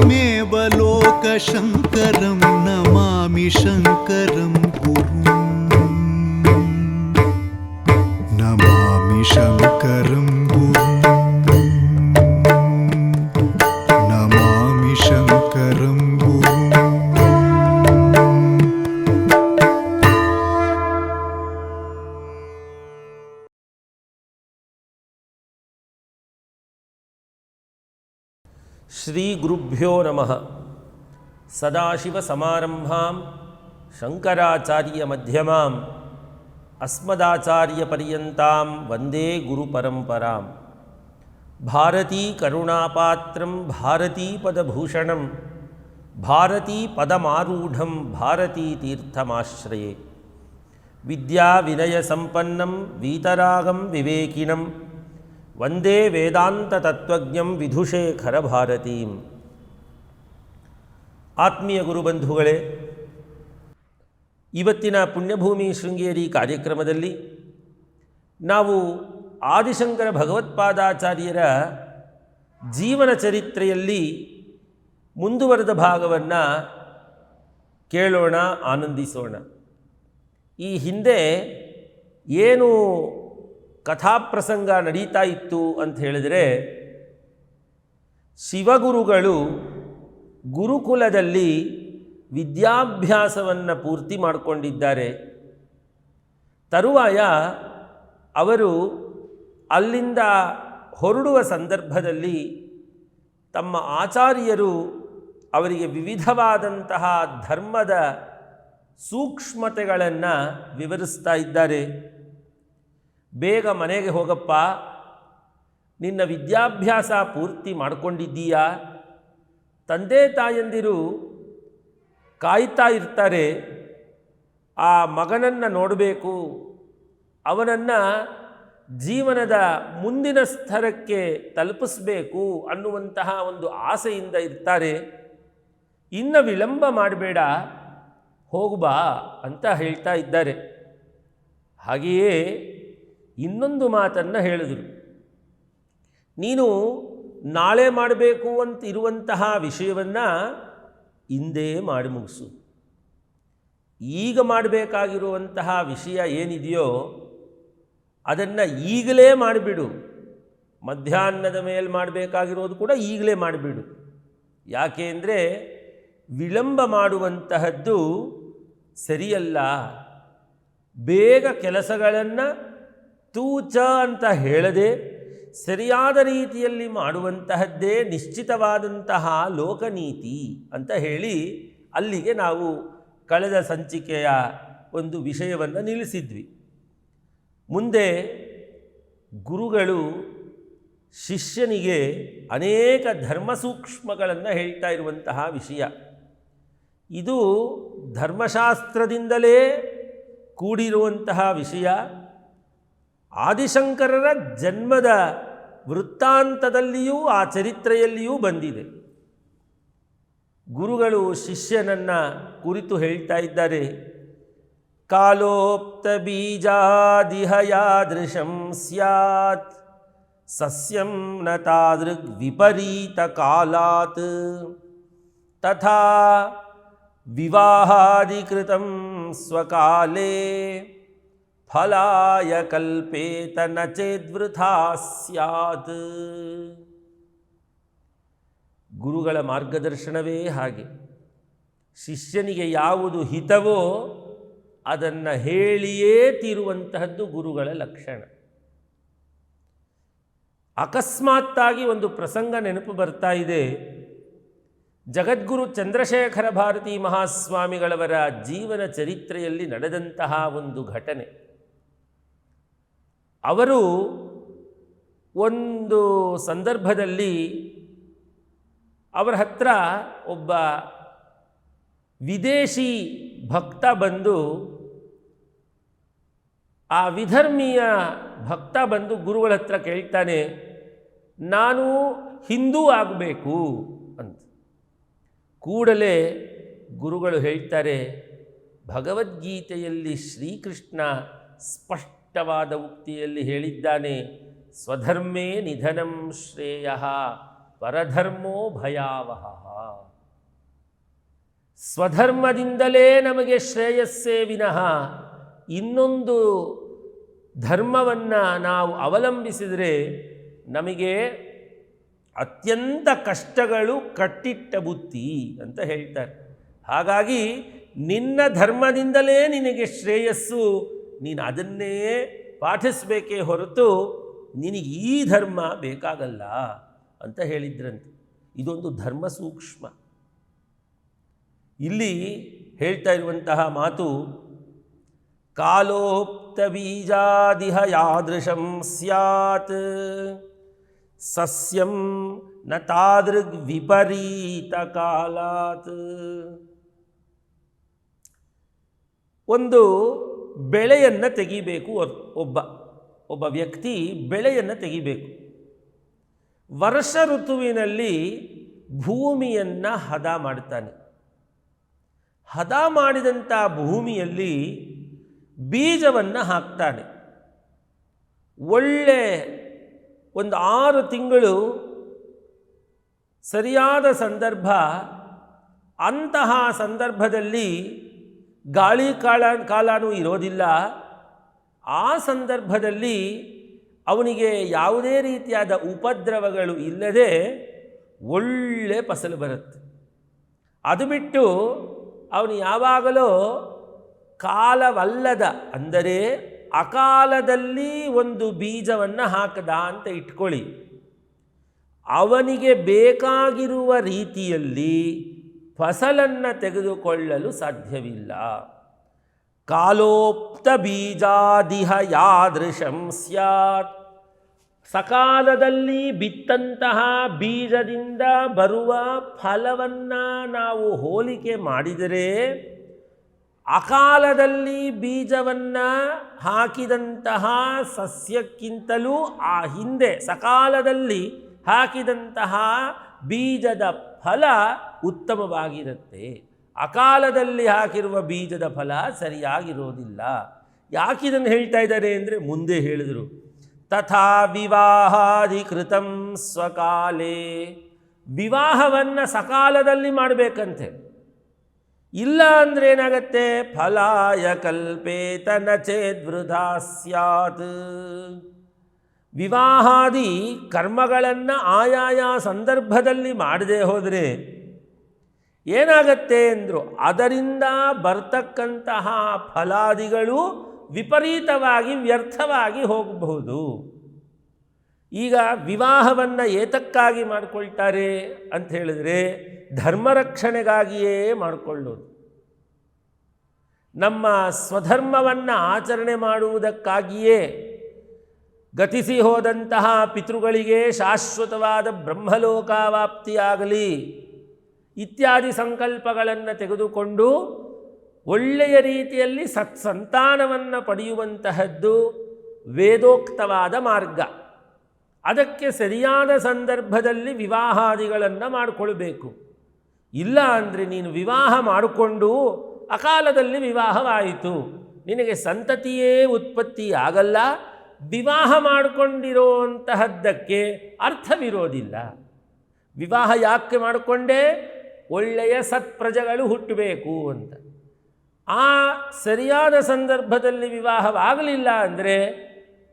त्वमेव लोकशङ्करं नमामि शङ्करं नमामि शङ्करं ஸ்ரீகுருப்போ நம சதாசிவசமாரம்பாம் சங்கராச்சாரிய மத்தியமாம் அஸ்மதாச்சாரிய பரியந்தாம் வந்தே குரு பரம்பராம். பாரதி கருணாபாத்திரம் பாரதி பதபூஷணம் பாரதி பதமாரூடம் பாரதி தீர்த்தமாஸ்ரயே. வித்யா வினய சம்பன்னம் வீதராகம் விவேகினம் ವಂದೇ ವೇದಾಂತ ತತ್ವಜ್ಞಂ ವಿಧುಶೇಖರ ಭಾರತೀಂ ಆತ್ಮೀಯ ಗುರುಬಂಧುಗಳೇ, ಇವತ್ತಿನ ಪುಣ್ಯಭೂಮಿ ಶೃಂಗೇರಿ ಕಾರ್ಯಕ್ರಮದಲ್ಲಿ ನಾವು ಆದಿಶಂಕರ ಭಗವತ್ಪಾದಾಚಾರ್ಯರ ಜೀವನ ಚರಿತ್ರೆಯಲ್ಲಿ ಮುಂದುವರೆದ ಭಾಗವನ್ನು ಕೇಳೋಣ, ಆನಂದಿಸೋಣ. ಈ ಹಿಂದೆ ಏನು ಕಥಾಪ್ರಸಂಗ ನಡೀತಾ ಇತ್ತು ಅಂತ ಹೇಳಿದರೆ ಶಿವಗುರುಗಳು ಗುರುಕುಲದಲ್ಲಿ ವಿದ್ಯಾಭ್ಯಾಸವನ್ನು ಪೂರ್ತಿ ಮಾಡಿಕೊಂಡಿದ್ದಾರೆ. ತರುವಾಯ ಅವರು ಅಲ್ಲಿಂದ ಹೊರಡುವ ಸಂದರ್ಭದಲ್ಲಿ ತಮ್ಮ ಆಚಾರ್ಯರು ಅವರಿಗೆ ವಿವಿಧವಾದಂತಹ ಧರ್ಮದ ಸೂಕ್ಷ್ಮತೆಗಳನ್ನು ವಿವರಿಸ್ತಾ ಇದ್ದಾರೆ. ಬೇಗ ಮನೆಗೆ ಹೋಗಪ್ಪ. ನಿನ್ನ ವಿದ್ಯಾಭ್ಯಾಸ ಪೂರ್ತಿ ಮಾಡಿಕೊಂಡಿದ್ದೀಯಾ? ತಂದೆ ತಾಯಂದಿರು ಕಾಯ್ತಾ ಇರ್ತಾರೆ. ಆ ಮಗನನ್ನು ನೋಡಬೇಕು. ಅವನನ್ನು ಜೀವನದ ಮುಂದಿನ ಸ್ತರಕ್ಕೆ ತಲುಪಿಸಬೇಕು ಅನ್ನುವಂತಹ ಒಂದು ಆಸೆಯಿಂದ ಇರ್ತಾರೆ. ಇನ್ನು ವಿಳಂಬ ಮಾಡಬೇಡ, ಹೋಗುಬಾ ಅಂತ ಹೇಳ್ತಾ ಇದ್ದಾರೆ. ಹಾಗೆಯೇ ಇನ್ನೊಂದು ಮಾತನ್ನು ಹೇಳಿದರು. ನೀನು ನಾಳೆ ಮಾಡಬೇಕು ಅಂತ ಇರುವಂತಹ ವಿಷಯವನ್ನು ಇಂದೇ ಮಾಡಿ ಮುಗಿಸು. ಈಗ ಮಾಡಬೇಕಾಗಿರುವಂತಹ ವಿಷಯ ಏನಿದೆಯೋ ಅದನ್ನು ಈಗಲೇ ಮಾಡಿಬಿಡು. ಮಧ್ಯಾಹ್ನದ ಮೇಲೆ ಮಾಡಬೇಕಾಗಿರೋದು ಕೂಡ ಈಗಲೇ ಮಾಡಿಬಿಡು. ಯಾಕೆ ಅಂದರೆ ವಿಳಂಬ ಮಾಡುವಂತಹದ್ದು ಸರಿಯಲ್ಲ. ಬೇಗ ಕೆಲಸಗಳನ್ನು ತೂಚ ಅಂತ ಹೇಳದೆ ಸರಿಯಾದ ರೀತಿಯಲ್ಲಿ ಮಾಡುವಂತಹದ್ದೇ ನಿಶ್ಚಿತವಾದಂತಹ ಲೋಕನೀತಿ ಅಂತ ಹೇಳಿ ಅಲ್ಲಿಗೆ ನಾವು ಕಳೆದ ಸಂಚಿಕೆಯ ಒಂದು ವಿಷಯವನ್ನು ನಿಲ್ಲಿಸಿದ್ವಿ. ಮುಂದೆ ಗುರುಗಳು ಶಿಷ್ಯನಿಗೆ ಅನೇಕ ಧರ್ಮಸೂಕ್ಷ್ಮಗಳನ್ನು ಹೇಳ್ತಾ ಇರುವಂತಹ ವಿಷಯ. ಇದು ಧರ್ಮಶಾಸ್ತ್ರದಿಂದಲೇ ಕೂಡಿರುವಂತಹ ವಿಷಯ. ಆದಿಶಂಕರರ ಜನ್ಮದ ವೃತ್ತಾಂತದಲ್ಲಿಯೂ ಆ ಚರಿತ್ರೆಯಲ್ಲಿಯೂ ಬಂದಿದೆ. ಗುರುಗಳು ಶಿಷ್ಯನನ್ನು ಕುರಿತು ಹೇಳ್ತಾ ಇದ್ದಾರೆ. ಕಾಲೋಪ್ತ ಬೀಜಾದಿಹ ಯಾದೃಶಂ ಸ್ಯಾತ್, ಸಸ್ಯಂ ನ ತಾದೃಗ್ ವಿಪರೀತ ಕಾಲಾತ್. ತಥಾ ವಿವಾಹಾದಿಕೃತಂ ಸ್ವಕಾಲೇ ಫಲಾಯ ಕಲ್ಪೇತ ನಚೇದ್ವೃಥಾ ಚೇದ್ವೃಥಾ ಸ್ಯಾತ್. ಗುರುಗಳ ಮಾರ್ಗದರ್ಶನವೇ ಹಾಗೆ. ಶಿಷ್ಯನಿಗೆ ಯಾವುದು ಹಿತವೋ ಅದನ್ನು ಹೇಳಿಯೇ ತೀರುವಂತಹದ್ದು ಗುರುಗಳ ಲಕ್ಷಣ. ಅಕಸ್ಮಾತ್ತಾಗಿ ಒಂದು ಪ್ರಸಂಗ ನೆನಪು ಬರ್ತಾ ಇದೆ. ಜಗದ್ಗುರು ಚಂದ್ರಶೇಖರ ಭಾರತಿ ಮಹಾಸ್ವಾಮಿಗಳವರ ಜೀವನ ಚರಿತ್ರೆಯಲ್ಲಿ ನಡೆದಂತಹ ಒಂದು ಘಟನೆ. ಅವರು ಒಂದು ಸಂದರ್ಭದಲ್ಲಿ ಅವರ ಹತ್ರ ಒಬ್ಬ ವಿದೇಶಿ ಭಕ್ತ ಬಂದು, ಆ ವಿಧರ್ಮೀಯ ಭಕ್ತ ಬಂದು ಗುರುಗಳ ಹತ್ರ ಕೇಳ್ತಾನೆ, ನಾನು ಹಿಂದೂ ಆಗಬೇಕು ಅಂತ. ಕೂಡಲೇ ಗುರುಗಳು ಹೇಳ್ತಾರೆ, ಭಗವದ್ಗೀತೆಯಲ್ಲಿ ಶ್ರೀಕೃಷ್ಣ ಸ್ಪಷ್ಟವಾದ ಉಕ್ತಿಯಲ್ಲಿ ಹೇಳಿದ್ದಾನೆ, ಸ್ವಧರ್ಮೇ ನಿಧನಂ ಶ್ರೇಯ, ಪರಧರ್ಮೋ ಭಯಾವಹ. ಸ್ವಧರ್ಮದಿಂದಲೇ ನಮಗೆ ಶ್ರೇಯಸ್ಸೇ ವಿನಃ ಇನ್ನೊಂದು ಧರ್ಮವನ್ನು ನಾವು ಅವಲಂಬಿಸಿದರೆ ನಮಗೆ ಅತ್ಯಂತ ಕಷ್ಟಗಳು ಕಟ್ಟಿಟ್ಟ ಬುತ್ತಿ ಅಂತ ಹೇಳ್ತಾರೆ. ಹಾಗಾಗಿ ನಿನ್ನ ಧರ್ಮದಿಂದಲೇ ನಿನಗೆ ಶ್ರೇಯಸ್ಸು ನೀನು ಅದನ್ನೇ ಪಾಠಿಸ್ಬೇಕೇ ಹೊರತು ನಿನಗೆ ಈ ಧರ್ಮ ಬೇಕಾಗಲ್ಲ ಅಂತ ಹೇಳಿದ್ರಂತೆ. ಇದೊಂದು ಧರ್ಮ ಸೂಕ್ಷ್ಮ. ಇಲ್ಲಿ ಹೇಳ್ತಾ ಇರುವಂತಹ ಮಾತು ಕಾಲೋಪ್ತ ಬೀಜಾದಿಹ ಯಾದೃಶಂ ಸ್ಯಾತ್, ಸಸ್ಯಂ ನ ತಾದೃಗ್ ವಿಪರೀತ ಕಾಲಾತ್. ಒಂದು ಬೆಳೆಯನ್ನು ತೆಗಿಬೇಕು ಒಬ್ಬ ಒಬ್ಬ ವ್ಯಕ್ತಿ ಬೆಳೆಯನ್ನು ತೆಗಿಬೇಕು. ವರ್ಷ ಋತುವಿನಲ್ಲಿ ಭೂಮಿಯನ್ನು ಹದ ಮಾಡ್ತಾನೆ. ಹದ ಮಾಡಿದಂಥ ಭೂಮಿಯಲ್ಲಿ ಬೀಜವನ್ನು ಹಾಕ್ತಾನೆ. ಒಳ್ಳೆ ಒಂದು ಆರು ತಿಂಗಳು ಸರಿಯಾದ ಸಂದರ್ಭ, ಅಂತಹ ಸಂದರ್ಭದಲ್ಲಿ ಗಾಳಿ ಕಾಲ ಕಾಲನೂ ಇರೋದಿಲ್ಲ. ಆ ಸಂದರ್ಭದಲ್ಲಿ ಅವನಿಗೆ ಯಾವುದೇ ರೀತಿಯಾದ ಉಪದ್ರವಗಳು ಇಲ್ಲದೆ ಒಳ್ಳೆ ಫಸಲು ಬರುತ್ತೆ. ಅದು ಬಿಟ್ಟು ಅವನು ಯಾವಾಗಲೂ ಕಾಲವಲ್ಲದ ಅಂದರೆ ಅಕಾಲದಲ್ಲಿ ಒಂದು ಬೀಜವನ್ನು ಹಾಕದ ಅಂತ ಇಟ್ಕೊಳ್ಳಿ. ಅವನಿಗೆ ಬೇಕಾಗಿರುವ ರೀತಿಯಲ್ಲಿ ಫಸಲನ್ನು ತೆಗೆದುಕೊಳ್ಳಲು ಸಾಧ್ಯವಿಲ್ಲ. ಕಾಲೋಪ್ತ ಬೀಜಾದಿಹ ಯಾದೃಶಂ ಸ್ಯಾತ್. ಸಕಾಲದಲ್ಲಿ ಬಿತ್ತಂತಹ ಬೀಜದಿಂದ ಬರುವ ಫಲವನ್ನು ನಾವು ಹೋಲಿಕೆ ಮಾಡಿದರೆ, ಅಕಾಲದಲ್ಲಿ ಬೀಜವನ್ನು ಹಾಕಿದಂತಹ ಸಸ್ಯಕ್ಕಿಂತಲೂ ಆ ಹಿಂದೆ, ಸಕಾಲದಲ್ಲಿ ಹಾಕಿದಂತಹ ಬೀಜದ ಫಲ ಉತ್ತಮವಾಗಿರುತ್ತೆ. ಅಕಾಲದಲ್ಲಿ ಹಾಕಿರುವ ಬೀಜದ ಫಲ ಸರಿಯಾಗಿರೋದಿಲ್ಲ. ಯಾಕಿದನ್ನು ಹೇಳ್ತಾ ಇದ್ದಾರೆ ಅಂದರೆ ಮುಂದೆ ಹೇಳಿದರು. ತಥಾ ವಿವಾಹಾಧಿಕೃತ ಸ್ವಕಾಲೇ. ವಿವಾಹವನ್ನು ಸಕಾಲದಲ್ಲಿ ಮಾಡಬೇಕಂತೆ. ಇಲ್ಲ ಅಂದರೆ ಏನಾಗತ್ತೆ? ಫಲಾಯ ಕಲ್ಪೇತ ಚೇದ್ವೃಧಾ ಸ್ಯಾತ್. ವಿವಾಹಾದಿ ಕರ್ಮಗಳನ್ನು ಆಯಾಯ ಸಂದರ್ಭದಲ್ಲಿ ಮಾಡದೆ ಹೋದರೆ ಏನಾಗತ್ತೆ ಅಂದರು ಅದರಿಂದ ಬರ್ತಕ್ಕಂತಹ ಫಲಾದಿಗಳು ವಿಪರೀತವಾಗಿ ವ್ಯರ್ಥವಾಗಿ ಹೋಗಬಹುದು. ಈಗ ವಿವಾಹವನ್ನು ಏತಕ್ಕಾಗಿ ಮಾಡಿಕೊಳ್ತಾರೆ ಅಂತ ಹೇಳಿದ್ರೆ ಧರ್ಮರಕ್ಷಣೆಗಾಗಿಯೇ ಮಾಡಿಕೊಳ್ಳೋದು. ನಮ್ಮ ಸ್ವಧರ್ಮವನ್ನು ಆಚರಣೆ ಮಾಡುವುದಕ್ಕಾಗಿಯೇ ಗತಿಸಿ ಹೋದಂತಹ ಪಿತೃಗಳಿಗೆ ಶಾಶ್ವತವಾದ ಬ್ರಹ್ಮಲೋಕಾವಾಪ್ತಿಯಾಗಲಿ ಇತ್ಯಾದಿ ಸಂಕಲ್ಪಗಳನ್ನು ತೆಗೆದುಕೊಂಡು ಒಳ್ಳೆಯ ರೀತಿಯಲ್ಲಿ ಸತ್ಸಂತಾನವನ್ನು ಪಡೆಯುವಂತಹದ್ದು ವೇದೋಕ್ತವಾದ ಮಾರ್ಗ. ಅದಕ್ಕೆ ಸರಿಯಾದ ಸಂದರ್ಭದಲ್ಲಿ ವಿವಾಹಾದಿಗಳನ್ನು ಮಾಡಿಕೊಳ್ಬೇಕು. ಇಲ್ಲ ಅಂದರೆ ನೀನು ವಿವಾಹ ಮಾಡಿಕೊಂಡು ಅಕಾಲದಲ್ಲಿ ವಿವಾಹವಾಯಿತು. ನಿನಗೆ ಸಂತತಿಯೇ ಉತ್ಪತ್ತಿ ಆಗಲ್ಲ. ವಿವಾಹ ಮಾಡಿಕೊಂಡಿರುವಂತಹದ್ದಕ್ಕೆ ಅರ್ಥವಿರೋದಿಲ್ಲ. ವಿವಾಹ ಯಾಕೆ ಮಾಡಿಕೊಂಡೇ? ಒಳ್ಳೆಯ ಸತ್ಪ್ರಜೆಗಳು ಹುಟ್ಟಬೇಕು ಅಂತ. ಆ ಸರಿಯಾದ ಸಂದರ್ಭದಲ್ಲಿ ವಿವಾಹವಾಗಲಿಲ್ಲ ಅಂದರೆ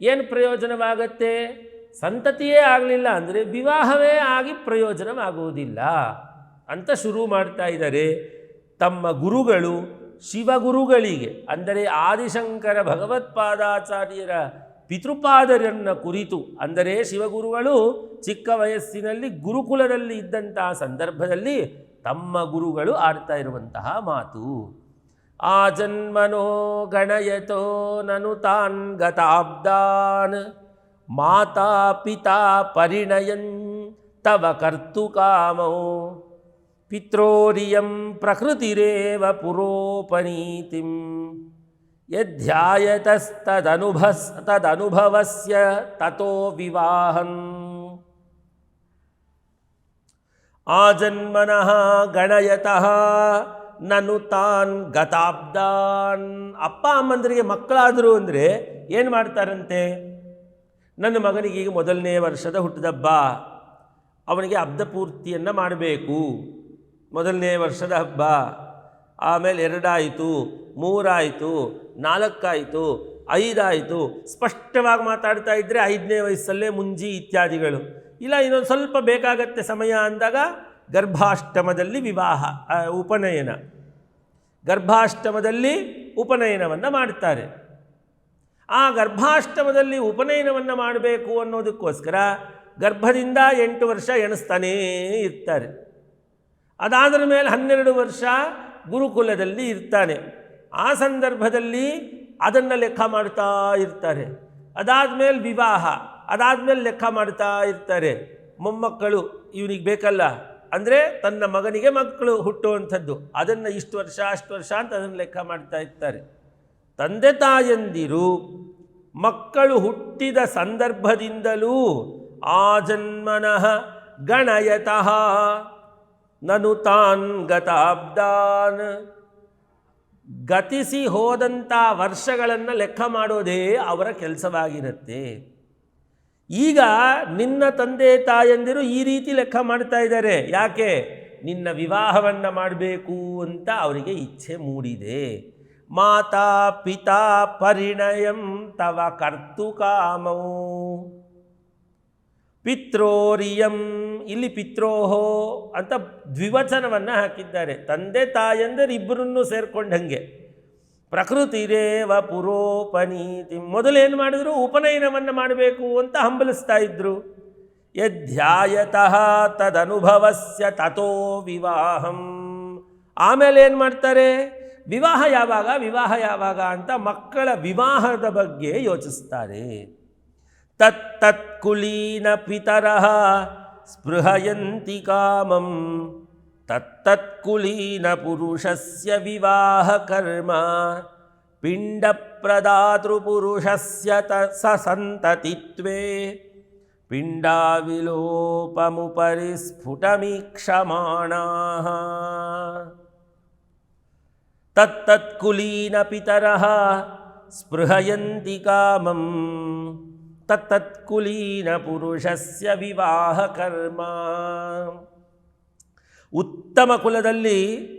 ಏನು ಪ್ರಯೋಜನವಾಗತ್ತೆ? ಸಂತತಿಯೇ ಆಗಲಿಲ್ಲ ಅಂದರೆ ವಿವಾಹವೇ ಆಗಿ ಪ್ರಯೋಜನವಾಗುವುದಿಲ್ಲ. ಅಂತ ಶುರು ಮಾಡ್ತಾ ಇದ್ದಾರೆ ತಮ್ಮ ಗುರುಗಳು ಶಿವಗುರುಗಳಿಗೆ. ಅಂದರೆ ಆದಿಶಂಕರ ಭಗವತ್ಪಾದಾಚಾರ್ಯರ ಪಿತೃಪಾದರನ್ನ ಕುರಿತು. ಅಂದರೆ ಶಿವಗುರುಗಳು ಚಿಕ್ಕ ವಯಸ್ಸಿನಲ್ಲಿ ಗುರುಕುಲದಲ್ಲಿ ಇದ್ದಂತಹ ಸಂದರ್ಭದಲ್ಲಿ ತಮ್ಮ ಗುರುಗಳು ಆಡ್ತಾ ಇರುವಂತಹ ಮಾತು. ಆ ಜನ್ಮನೋ ಗಣಯತೋ ನನು ತಾನ್ ಗತಾಬ್ದಾನ್. ಮಾತಾ ಪಿತಾ ಪರಿಣಯನ್ ತವ ಕರ್ತುಕಾಮೋ ಪಿತ್ರೋರಿಯಂ ಪ್ರಕೃತಿರೇವ ಪುರೋಪನೀತಿಂ. ಯಧ್ಯಾಯತಸ್ತದನುಭಸ್ ತದನುಭವಸ್ಯ ತಥೋ ವಿವಾಹಂ ಆಜನ್ಮನಃ ಗಣಯತಃ ನಾನು ತಾನ್ ಗತಾಬ್ದಾನ್. ಅಪ್ಪ ಅಮ್ಮಂದರಿಗೆ ಮಕ್ಕಳಾದರು ಅಂದರೆ ಏನು ಮಾಡ್ತಾರಂತೆ? ನನ್ನ ಮಗನಿಗೆ ಈಗ ಮೊದಲನೇ ವರ್ಷದ ಹುಟ್ಟಿದಬ್ಬ. ಅವನಿಗೆ ಹಬ್ಬದ ಪೂರ್ತಿಯನ್ನು ಮಾಡಬೇಕು. ಮೊದಲನೇ ವರ್ಷದ ಹಬ್ಬ. ಆಮೇಲೆ ಎರಡಾಯಿತು, ಮೂರಾಯಿತು, ನಾಲ್ಕಾಯಿತು, ಐದಾಯಿತು. ಸ್ಪಷ್ಟವಾಗಿ ಮಾತಾಡ್ತಾ ಇದ್ದರೆ ಐದನೇ ವಯಸ್ಸಲ್ಲೇ ಮುಂಜಿ ಇತ್ಯಾದಿಗಳು. ಇಲ್ಲ, ಇನ್ನೊಂದು ಸ್ವಲ್ಪ ಬೇಕಾಗತ್ತೆ ಸಮಯ ಅಂದಾಗ ಗರ್ಭಾಷ್ಟಮದಲ್ಲಿ ವಿವಾಹ ಉಪನಯನ. ಗರ್ಭಾಷ್ಟಮದಲ್ಲಿ ಉಪನಯನವನ್ನು ಮಾಡ್ತಾರೆ. ಆ ಗರ್ಭಾಷ್ಟಮದಲ್ಲಿ ಉಪನಯನವನ್ನು ಮಾಡಬೇಕು ಅನ್ನೋದಕ್ಕೋಸ್ಕರ ಗರ್ಭದಿಂದ ಎಂಟು ವರ್ಷ ಎಣಿಸ್ತಾನೇ ಇರ್ತಾರೆ. ಅದಾದ ಮೇಲೆ ಹನ್ನೆರಡು ವರ್ಷ ಗುರುಕುಲದಲ್ಲಿ ಇರ್ತಾನೆ. ಆ ಸಂದರ್ಭದಲ್ಲಿ ಅದನ್ನು ಲೆಕ್ಕ ಮಾಡ್ತಾ ಇರ್ತಾರೆ. ಅದಾದಮೇಲೆ ವಿವಾಹ. ಅದಾದಮೇಲೆ ಲೆಕ್ಕ ಮಾಡ್ತಾ ಇರ್ತಾರೆ. ಮೊಮ್ಮಕ್ಕಳು ಇವನಿಗೆ ಬೇಕಲ್ಲ? ಅಂದರೆ ತನ್ನ ಮಗನಿಗೆ ಮಕ್ಕಳು ಹುಟ್ಟುವಂಥದ್ದು. ಅದನ್ನು ಇಷ್ಟು ವರ್ಷ, ಅಷ್ಟು ವರ್ಷ ಅಂತ ಅದನ್ನು ಲೆಕ್ಕ ಮಾಡ್ತಾ ಇರ್ತಾರೆ. ತಂದೆ ತಾಯಂದಿರು ಮಕ್ಕಳು ಹುಟ್ಟಿದ ಸಂದರ್ಭದಿಂದಲೂ ಆ ಜನ್ಮನಃ ಗಣಯತಃ ನನು ತಾನ್ ಗತಾಬ್ದಾನ್. ಗತಿಸಿ ಹೋದಂಥ ವರ್ಷಗಳನ್ನು ಲೆಕ್ಕ ಮಾಡೋದೇ ಅವರ ಕೆಲಸವಾಗಿರುತ್ತೆ. ಈಗ ನಿನ್ನ ತಂದೆ ತಾಯಂದಿರು ಈ ರೀತಿ ಲೆಕ್ಕ ಮಾಡ್ತಾ ಇದ್ದಾರೆ. ಯಾಕೆ? ನಿನ್ನ ವಿವಾಹವನ್ನು ಮಾಡಬೇಕು ಅಂತ ಅವರಿಗೆ ಇಚ್ಛೆ ಮೂಡಿದೆ. ಮಾತಾ ಪಿತಾ ಪರಿಣಯಂ ತವ ಕರ್ತು ಕಾಮೌ. ಪಿತ್ರೋರಿಯಂ ಇಲ್ಲಿ ಪಿತ್ರೋಹೋ ಅಂತ ದ್ವಿವಚನವನ್ನು ಹಾಕಿದ್ದಾರೆ. ತಂದೆ ತಾಯಂದರು ಇಬ್ಬರನ್ನು ಸೇರ್ಕೊಂಡಂಗೆ. ಪ್ರಕೃತಿರೇವ ಪುರೋಪನೀತಿ. ಮೊದಲೇನು ಮಾಡಿದ್ರು? ಉಪನಯನವನ್ನು ಮಾಡಬೇಕು ಅಂತ ಹಂಬಲಿಸ್ತಾ ಇದ್ರು. ಯಧ್ಯಾಯತಃ ತದನುಭವಸ್ಯ ತಥೋ ವಿವಾಹಂ. ಆಮೇಲೆ ಏನು ಮಾಡ್ತಾರೆ? ವಿವಾಹ ಯಾವಾಗ? ವಿವಾಹ ಯಾವಾಗ ಅಂತ ಮಕ್ಕಳ ವಿವಾಹದ ಬಗ್ಗೆ ಯೋಚಿಸ್ತಾರೆ. ತತ್ತತ್ಕುಲೀನ ಪಿತರಃ ಸ್ಪೃಹಯಂತಿ ಕಾಮಂ. ತತ್ತತ್ಕುಲೀನ ಪುರುಷಸ್ಯ ವಿವಾಹ ಕರ್ಮ ಪಿಂಡ ಪ್ರದಾತೃಪುರುಷಸ್ಯ ತ ಸ ಸಂತತಿತ್ವೇ ಪಿಂಡಾವಿಲೋಪಮುಪರಿ ಸ್ಫುಟಮೀಕ್ಷಮಾಣಾಃ ತತ್ತತ್ಕುಲೀನ ಪಿತರಃ ಸ್ಪೃಹಯಂತಿ ಕಾಮಂ ತತ್ತತ್ಕುಲೀನ ಪುರುಷಸ್ಯ ವಿವಾಹ ಕರ್ಮ ಉತ್ತಮ ಕುಲದಲ್ಲಿ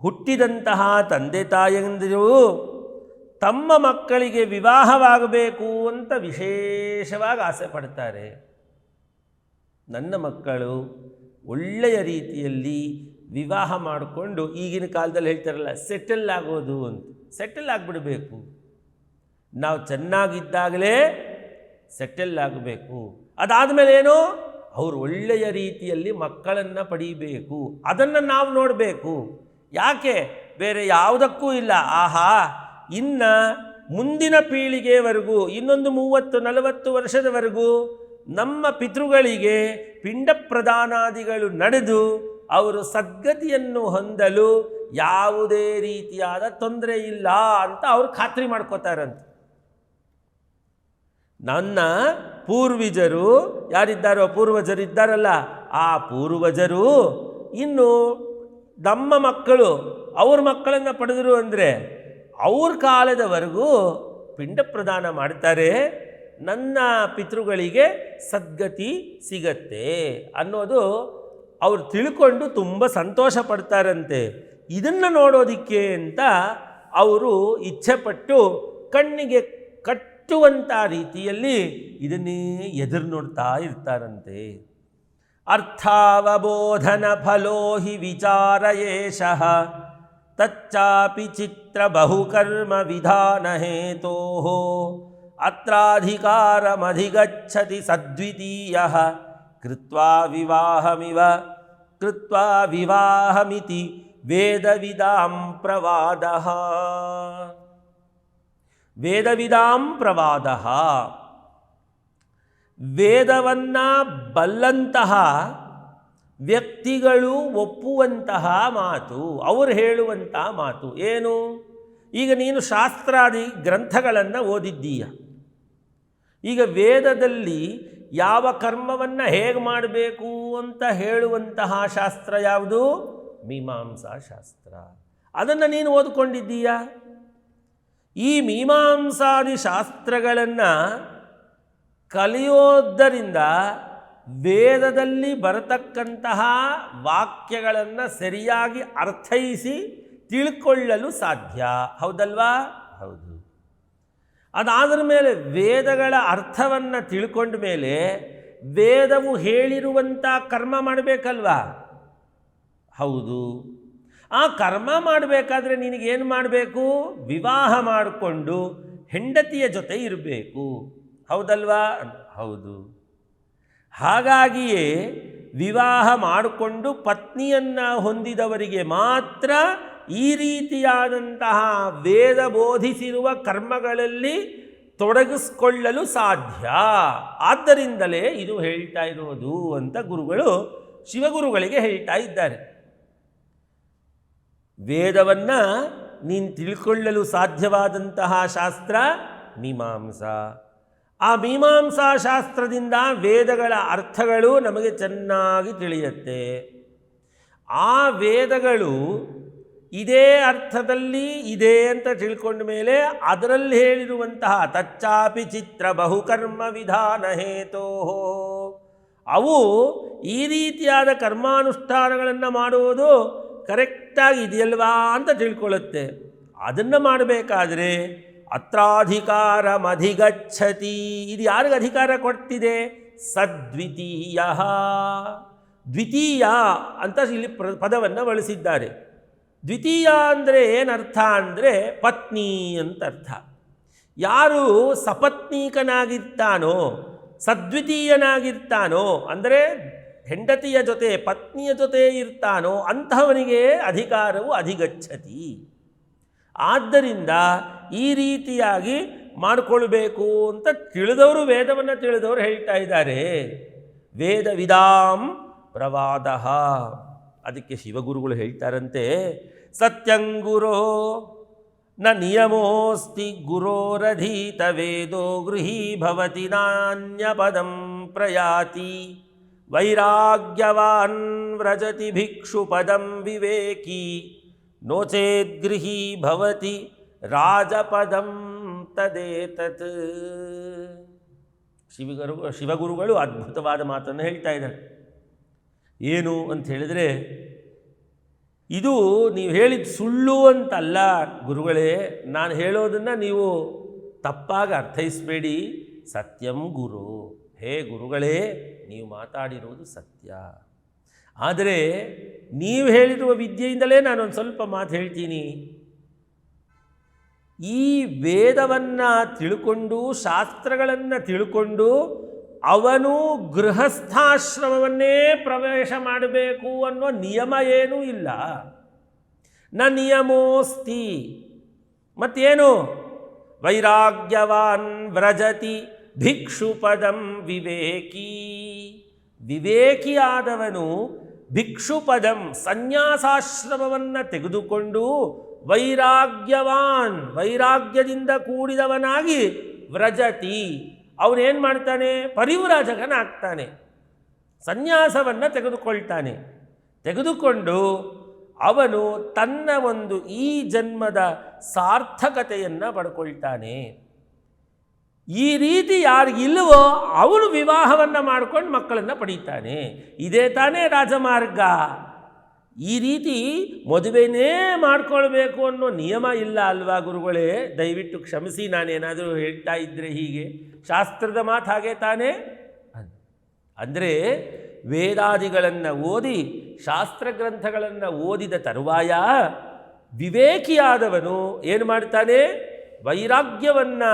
ಹುಟ್ಟಿದಂತಹ ತಂದೆ ತಾಯಂದಿರು ತಮ್ಮ ಮಕ್ಕಳಿಗೆ ವಿವಾಹವಾಗಬೇಕು ಅಂತ ವಿಶೇಷವಾಗಿ ಆಸೆ ಪಡ್ತಾರೆ. ನನ್ನ ಮಕ್ಕಳು ಒಳ್ಳೆಯ ರೀತಿಯಲ್ಲಿ ವಿವಾಹ ಮಾಡಿಕೊಂಡು ಈಗಿನ ಕಾಲದಲ್ಲಿ ಹೇಳ್ತಾರಲ್ಲ, ಸೆಟಲ್ ಆಗೋದು ಅಂತ. ಸೆಟಲ್ ಆಗಿಬಿಡಬೇಕು. ನಾವು ಚೆನ್ನಾಗಿದ್ದಾಗಲೇ ಸೆಟಲ್ ಆಗಬೇಕು. ಅದಾದಮೇಲೆ ಏನು? ಅವರು ಒಳ್ಳೆಯ ರೀತಿಯಲ್ಲಿ ಮಕ್ಕಳನ್ನು ಪಡೀಬೇಕು. ಅದನ್ನು ನಾವು ನೋಡಬೇಕು. ಯಾಕೆ? ಬೇರೆ ಯಾವುದಕ್ಕೂ ಇಲ್ಲ. ಆಹಾ! ಇನ್ನು ಮುಂದಿನ ಪೀಳಿಗೆವರೆಗೂ, ಇನ್ನೊಂದು ಮೂವತ್ತು, ನಲವತ್ತು ವರ್ಷದವರೆಗೂ ನಮ್ಮ ಪಿತೃಗಳಿಗೆ ಪಿಂಡ ಪ್ರದಾನಾದಿಗಳು ನಡೆದು ಅವರು ಸದ್ಗತಿಯನ್ನು ಹೊಂದಲು ಯಾವುದೇ ರೀತಿಯಾದ ತೊಂದರೆ ಇಲ್ಲ ಅಂತ ಅವರು ಖಾತ್ರಿ ಮಾಡ್ಕೋತಾರಂತೆ. ನನ್ನ ಪೂರ್ವಿಜರು ಯಾರಿದ್ದಾರೋ, ಪೂರ್ವಜರು ಇದ್ದಾರಲ್ಲ, ಆ ಪೂರ್ವಜರು ಇನ್ನು ನಮ್ಮ ಮಕ್ಕಳು ಅವ್ರ ಮಕ್ಕಳನ್ನು ಪಡೆದರು ಅಂದರೆ ಅವ್ರ ಕಾಲದವರೆಗೂ ಪಿಂಡ ಪ್ರದಾನ ಮಾಡ್ತಾರೆ. ನನ್ನ ಪಿತೃಗಳಿಗೆ ಸದ್ಗತಿ ಸಿಗತ್ತೆ ಅನ್ನೋದು ಅವ್ರು ತಿಳ್ಕೊಂಡು ತುಂಬ ಸಂತೋಷ ಪಡ್ತಾರಂತೆ. ಇದನ್ನು ನೋಡೋದಿಕ್ಕೆ ಅಂತ ಅವರು ಇಚ್ಛೆಪಟ್ಟು ಕಣ್ಣಿಗೆ ಕಟ್ಟುವಂಥ ರೀತಿಯಲ್ಲಿ ಇದನ್ನೇ ಎದುರು ನೋಡ್ತಾ ಇರ್ತಾರಂತೆ. ಅರ್ಥಾವಬೋಧನ ಫಲೋ ಹಿ ವಿಚಾರ ಏಷಃ, ತಚ್ಚಾಪಿ ಚಿತ್ರ ಬಹುಕರ್ಮ ವಿಧಾನ ಹೇತೋ ಅತ್ರಾಧಿಕಾರಮಧಿಗಚ್ಚತಿ ಸದ್ವಿತೀಯ, ಕೃತ್ವಾ ವಿವಾಹಮಿವ, ಕೃತ್ವಾ ವಿವಾಹಮಿತಿ ವೇದವಿದಾಂ ಪ್ರವಾದ. ವೇದವಿದಾಂ ಪ್ರವಾದ. ವೇದವನ್ನು ಬಲ್ಲಂತಹ ವ್ಯಕ್ತಿಗಳು ಒಪ್ಪುವಂತಹ ಮಾತು, ಅವರು ಹೇಳುವಂತಹ ಮಾತು ಏನು? ಈಗ ನೀನು ಶಾಸ್ತ್ರಾದಿ ಗ್ರಂಥಗಳನ್ನು ಓದಿದ್ದೀಯ. ಈಗ ವೇದದಲ್ಲಿ ಯಾವ ಕರ್ಮವನ್ನು ಹೇಗೆ ಮಾಡಬೇಕು ಅಂತ ಹೇಳುವಂತಹ ಶಾಸ್ತ್ರ ಯಾವುದು? ಮೀಮಾಂಸಾ ಶಾಸ್ತ್ರ. ಅದನ್ನು ನೀನು ಓದ್ಕೊಂಡಿದ್ದೀಯ? ಈ ಮೀಮಾಂಸಾದಿ ಶಾಸ್ತ್ರಗಳನ್ನು ಕಲಿಯೋದರಿಂದ ವೇದದಲ್ಲಿ ಬರತಕ್ಕಂತಹ ವಾಕ್ಯಗಳನ್ನು ಸರಿಯಾಗಿ ಅರ್ಥೈಸಿ ತಿಳ್ಕೊಳ್ಳಲು ಸಾಧ್ಯ. ಹೌದಲ್ವಾ? ಹೌದು. ಅದಾದ್ರ ಮೇಲೆ ವೇದಗಳ ಅರ್ಥವನ್ನು ತಿಳ್ಕೊಂಡ ಮೇಲೆ ವೇದವು ಹೇಳಿರುವಂಥ ಕರ್ಮ ಮಾಡಬೇಕಲ್ವಾ? ಹೌದು. ಆ ಕರ್ಮ ಮಾಡಬೇಕಾದ್ರೆ ನಿನಗೇನು ಮಾಡಬೇಕು? ವಿವಾಹ ಮಾಡಿಕೊಂಡು ಹೆಂಡತಿಯ ಜೊತೆ ಇರಬೇಕು. ಹೌದಲ್ವಾ? ಹೌದು. ಹಾಗಾಗಿಯೇ ವಿವಾಹ ಮಾಡಿಕೊಂಡು ಪತ್ನಿಯನ್ನು ಹೊಂದಿದವರಿಗೆ ಮಾತ್ರ ಈ ರೀತಿಯಾದಂತಹ ವೇದ ಬೋಧಿಸಿರುವ ಕರ್ಮಗಳಲ್ಲಿ ತೊಡಗಿಸ್ಕೊಳ್ಳಲು ಸಾಧ್ಯ. ಆದ್ದರಿಂದಲೇ ಇದು ಹೇಳ್ತಾ ಇರೋದು ಅಂತ ಗುರುಗಳು ಶಿವಗುರುಗಳಿಗೆ ಹೇಳ್ತಾ ಇದ್ದಾರೆ. ವೇದವನ್ನು ನೀನು ತಿಳ್ಕೊಳ್ಳಲು ಸಾಧ್ಯವಾದಂತಹ ಶಾಸ್ತ್ರ ಮೀಮಾಂಸಾ. ಆ ಮೀಮಾಂಸಾ ಶಾಸ್ತ್ರದಿಂದ ವೇದಗಳ ಅರ್ಥಗಳು ನಮಗೆ ಚೆನ್ನಾಗಿ ತಿಳಿಯುತ್ತೆ. ಆ ವೇದಗಳು ಇದೇ ಅರ್ಥದಲ್ಲಿ ಇದೆ ಅಂತ ತಿಳ್ಕೊಂಡ ಮೇಲೆ ಅದರಲ್ಲಿ ಹೇಳಿರುವಂತಹ ತಚ್ಚಾಪಿ ಚಿತ್ರ ಬಹುಕರ್ಮ ವಿಧಾನ ಹೇತೋ ಅವು ಈ ರೀತಿಯಾದ ಕರ್ಮಾನುಷ್ಠಾನಗಳನ್ನು ಮಾಡುವುದು ಕರೆಕ್ಟಾಗಿ ಇದೆಯಲ್ವಾ ಅಂತ ತಿಳ್ಕೊಳ್ಳುತ್ತೆ. ಅದನ್ನು ಮಾಡಬೇಕಾದ್ರೆ ಅತ್ರಾಧಿಕಾರ ಮಧಿಗಚ್ಛತಿ. ಇದು ಯಾರಿಗೆ ಅಧಿಕಾರ ಕೊಡ್ತಿದೆ? ಸದ್ವಿತೀಯ. ದ್ವಿತೀಯ ಅಂತ ಇಲ್ಲಿ ಪ್ರ ಪದವನ್ನು ಬಳಸಿದ್ದಾರೆ. ದ್ವಿತೀಯ ಅಂದರೆ ಏನರ್ಥ ಅಂದರೆ ಪತ್ನಿ ಅಂತ ಅರ್ಥ ಯಾರು ಸಪತ್ನೀಕನಾಗಿರ್ತಾನೋ, ಸದ್ವಿತೀಯನಾಗಿರ್ತಾನೋ, ಅಂದರೆ ಹೆಂಡತಿಯ ಜೊತೆ, ಪತ್ನಿಯ ಜೊತೆ ಇರ್ತಾನೋ ಅಂತಹವನಿಗೆ ಅಧಿಕಾರವು ಅಧಿಗಚ್ಚತಿ. ಆದ್ದರಿಂದ ಈ ರೀತಿಯಾಗಿ ಮಾಡಿಕೊಳ್ಬೇಕು ಅಂತ ತಿಳಿದವರು ವೇದವನ್ನು ತಿಳಿದವರು ಹೇಳ್ತಾ ಇದ್ದಾರೆ. ವೇದ ವಿದಾಂ ಪ್ರವಾದ. ಅದಕ್ಕೆ ಶಿವಗುರುಗಳು ಹೇಳ್ತಾರಂತೆ ಸತ್ಯಂಗುರೋ ನ ನಿಯಮೋಸ್ತಿ ಗುರೋರಧೀತ ವೇದೋ ಗೃಹೀ ಭವತಿ ನಾನ್ಯಪದಂ ಪ್ರಯಾತಿ. ವೈರಾಗ್ಯವಾನ್ ವ್ರಜತಿ ಭಿಕ್ಷುಪದಂ ವಿವೇಕಿ ನೋಚೇದ್ ಚೇದ್ಗೃಹೀ ಭವತಿ ರಾಜಪದಂ ತದೇತತ್. ಶಿವಗುರು, ಶಿವಗುರುಗಳು ಅದ್ಭುತವಾದ ಮಾತನ್ನು ಹೇಳ್ತಾ ಇದ್ದಾರೆ. ಏನು ಅಂತ ಹೇಳಿದರೆ, ಇದು ನೀವು ಹೇಳಿದ ಸುಳ್ಳು ಅಂತಲ್ಲ ಗುರುಗಳೇ, ನಾನು ಹೇಳೋದನ್ನು ನೀವು ತಪ್ಪಾಗಿ ಅರ್ಥೈಸಬೇಡಿ. ಸತ್ಯಂ ಗುರು. ಹೇ ಗುರುಗಳೇ, ನೀವು ಮಾತಾಡಿರುವುದು ಸತ್ಯ. ಆದರೆ ನೀವು ಹೇಳಿರುವ ವಿದ್ಯೆಯಿಂದಲೇ ನಾನೊಂದು ಸ್ವಲ್ಪ ಮಾತು ಹೇಳ್ತೀನಿ. ಈ ವೇದವನ್ನು ತಿಳ್ಕೊಂಡು, ಶಾಸ್ತ್ರಗಳನ್ನು ತಿಳ್ಕೊಂಡು ಅವನು ಗೃಹಸ್ಥಾಶ್ರಮವನ್ನೇ ಪ್ರವೇಶ ಮಾಡಬೇಕು ಅನ್ನೋ ನಿಯಮ ಏನೂ ಇಲ್ಲ. ನ ನಿಯಮೋಸ್ತಿ. ಮತ್ತೇನು? ವೈರಾಗ್ಯವಾನ್ ವ್ರಜತಿ ಭಿಕ್ಷುಪದಂ ವಿವೇಕಿ. ವಿವೇಕಿಯಾದವನು ಭಿಕ್ಷುಪದಂ ಸನ್ಯಾಸಾಶ್ರಮವನ್ನು ತೆಗೆದುಕೊಂಡು ವೈರಾಗ್ಯವಾನ್, ವೈರಾಗ್ಯದಿಂದ ಕೂಡಿದವನಾಗಿ ವ್ರಜತಿ. ಅವನೇನು ಮಾಡ್ತಾನೆ? ಪರಿವ್ರಾಜಕನಾಗ್ತಾನೆ. ಸನ್ಯಾಸವನ್ನು ತೆಗೆದುಕೊಳ್ತಾನೆ. ತೆಗೆದುಕೊಂಡು ಅವನು ತನ್ನ ಒಂದು ಈ ಜನ್ಮದ ಸಾರ್ಥಕತೆಯನ್ನು ಪಡ್ಕೊಳ್ತಾನೆ. ಈ ರೀತಿ ಯಾರಿಗಿಲ್ಲವೋ ಅವನು ವಿವಾಹವನ್ನು ಮಾಡ್ಕೊಂಡು ಮಕ್ಕಳನ್ನು ಪಡೀತಾನೆ. ಇದೇ ತಾನೇ ರಾಜಮಾರ್ಗ. ಈ ರೀತಿ ಮದುವೆನೇ ಮಾಡ್ಕೊಳ್ಬೇಕು ಅನ್ನೋ ನಿಯಮ ಇಲ್ಲ ಅಲ್ವಾ ಗುರುಗಳೇ? ದಯವಿಟ್ಟು ಕ್ಷಮಿಸಿ, ನಾನೇನಾದರೂ ಹೇಳ್ತಾ ಇದ್ದರೆ ಹೀಗೆ. ಶಾಸ್ತ್ರದ ಮಾತು ಹಾಗೆ ತಾನೇ? ಅಂದರೆ ವೇದಾದಿಗಳನ್ನು ಓದಿ, ಶಾಸ್ತ್ರಗ್ರಂಥಗಳನ್ನು ಓದಿದ ತರುವಾಯ ವಿವೇಕಿಯಾದವನು ಏನು ಮಾಡ್ತಾನೆ ವೈರಾಗ್ಯವನ್ನು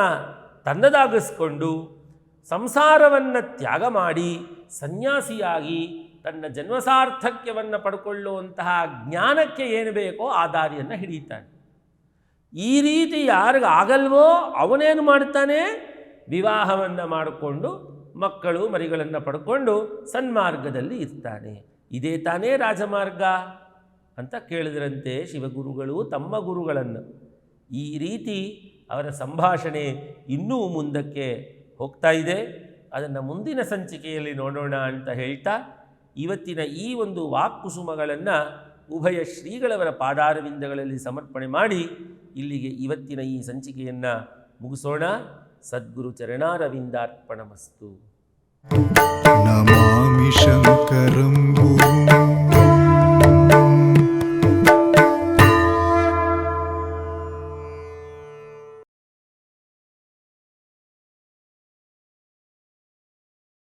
ತನ್ನದಾಗಿಸ್ಕೊಂಡು ಸಂಸಾರವನ್ನು ತ್ಯಾಗ ಮಾಡಿ ಸನ್ಯಾಸಿಯಾಗಿ ತನ್ನ ಜನ್ಮಸಾರ್ಥಕ್ಯವನ್ನು ಪಡ್ಕೊಳ್ಳುವಂತಹ ಜ್ಞಾನಕ್ಕೆ ಏನು ಬೇಕೋ ಆ ದಾರಿಯನ್ನು ಹಿಡಿತಾನೆ ಈ ರೀತಿ ಯಾರಿಗಾಗಲ್ವೋ ಅವನೇನು ಮಾಡ್ತಾನೆ ವಿವಾಹವನ್ನು ಮಾಡಿಕೊಂಡು ಮಕ್ಕಳು ಮರಿಗಳನ್ನು ಪಡ್ಕೊಂಡು ಸನ್ಮಾರ್ಗದಲ್ಲಿ ಇರ್ತಾನೆ. ಇದೇ ತಾನೇ ರಾಜಮಾರ್ಗ? ಅಂತ ಕೇಳಿದ್ರಂತೆ ಶಿವಗುರುಗಳು ತಮ್ಮ ಗುರುಗಳನ್ನು. ಈ ರೀತಿ ಅವರ ಸಂಭಾಷಣೆ ಇನ್ನೂ ಮುಂದಕ್ಕೆ ಹೋಗ್ತಾ ಇದೆ. ಅದನ್ನು ಮುಂದಿನ ಸಂಚಿಕೆಯಲ್ಲಿ ನೋಡೋಣ ಅಂತ ಹೇಳ್ತಾ, ಇವತ್ತಿನ ಈ ಒಂದು ವಾಕ್ಕುಸುಮಗಳನ್ನು ಉಭಯ ಶ್ರೀಗಳವರ ಪಾದಾರವಿಂದಗಳಲ್ಲಿ ಸಮರ್ಪಣೆ ಮಾಡಿ ಇಲ್ಲಿಗೆ ಇವತ್ತಿನ ಈ ಸಂಚಿಕೆಯನ್ನು ಮುಗಿಸೋಣ. ಸದ್ಗುರು ಚರಣಾರವಿಂದಾರ್ಪಣಮಸ್ತು. नमामि शङ्करं भूमि।